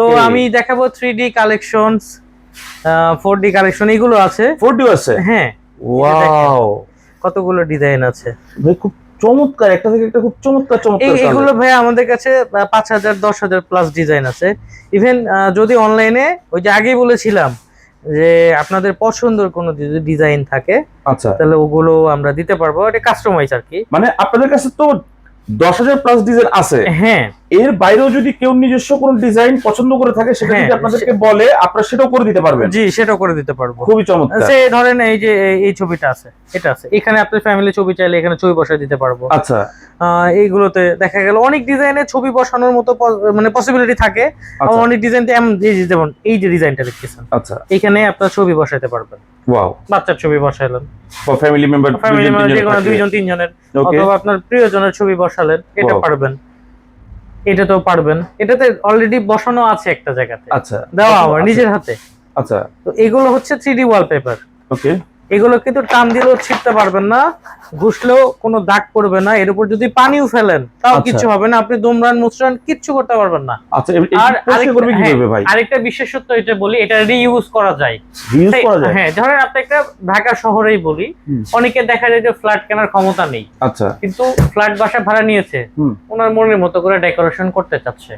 তো আমি দেখাবো three D collections four D collection এগুলো আছে। ফোর ডি আছে? হ্যাঁ। ওয়াও কতগুলো ডিজাইন আছে। খুব চমৎকার একটা থেকে একটা খুব চমৎকার চমৎকার এগুলো। ভাই আমাদের কাছে পাঁচ হাজার দশ হাজার প্লাস ডিজাইন আছে। ইভেন যদি অনলাইনে ওই যে আগেই বলেছিলাম যে আপনাদের পছন্দের কোনো যদি ডিজাইন থাকে আচ্ছা। তাহলে ওগুলো আমরা দিতে পারব। এটা কাস্টমাইজ আর কি। মানে আপনাদের কাছে তো দশ হাজার প্লাস ডিজাইন আছে। হ্যাঁ। এর বাইরেও যদি কেউ নিজস্ব কোনো ডিজাইন পছন্দ করে থাকে সেটা যদি হ্যাঁ, আপনাদেরকে বলে আপনারা সেটাও করে দিতে পারবেন। জি সেটাও করে দিতে পারব। খুবই চমৎকার। সে ধরেন এই যে এই- ছবিটা আছে এটা আছে। এখানে আপনার ফ্যামিলি ছবি চাইলে এখানে ছবি বসায় দিতে পারব। আচ্ছা। এইগুলোতে দেখা গেল অনেক ডিজাইনের ছবি বসানোর মতো মানে পসিবিলিটি থাকে। আচ্ছা। অনেক ডিজাইন যেমন এই যে ডিজাইনটা দেখতেছেন আচ্ছা। এখানে আপনার ছবি বসাইতে পারবেন। ওয়াও বাচ্চার ছবি বসাইলেন। ফ্যামিলি মেম্বার ফ্যামিলি মেম্বার দুইজন তিনজনের অথবা আপনার প্রিয়জনের ছবি বসালেন এটা পারবেন পারবেন। এটাতেও পারবেন। এটাতে অলরেডি বসানো আছে একটা জায়গাতে। আচ্ছা। দেওয়া আমার আচ্ছা, নিজের হাতে। আচ্ছা। তো এগুলো হচ্ছে থ্রি ডি ওয়ালপেপার ওকে এগুলো কিন্তু টান দিলেও ছিটতে পারবেন না ঘুষলেও কোনো দাগ পড়বে না। এর উপর যদি পানিও ফেলেন তাও আচ্ছা। কিচ্ছু হবে না। আপনি দুমরান মুচরান কিচ্ছু করতে পারবেন না। আচ্ছা আর করবে আরেকটা- হ্যাঁ, বিশেষত্ব এটা বলি এটা রিইউজ করা যায়। হ্যাঁ ধরেন আপনি একটা ঢাকা শহরেই বলি অনেকে দেখা যায় যে ফ্ল্যাট কেনার ক্ষমতা নেই। আচ্ছা। কিন্তু ফ্ল্যাট বাসা ভাড়া নিয়েছে ওনার মনের মতো করে ডেকোরেশন করতে চাচ্ছে।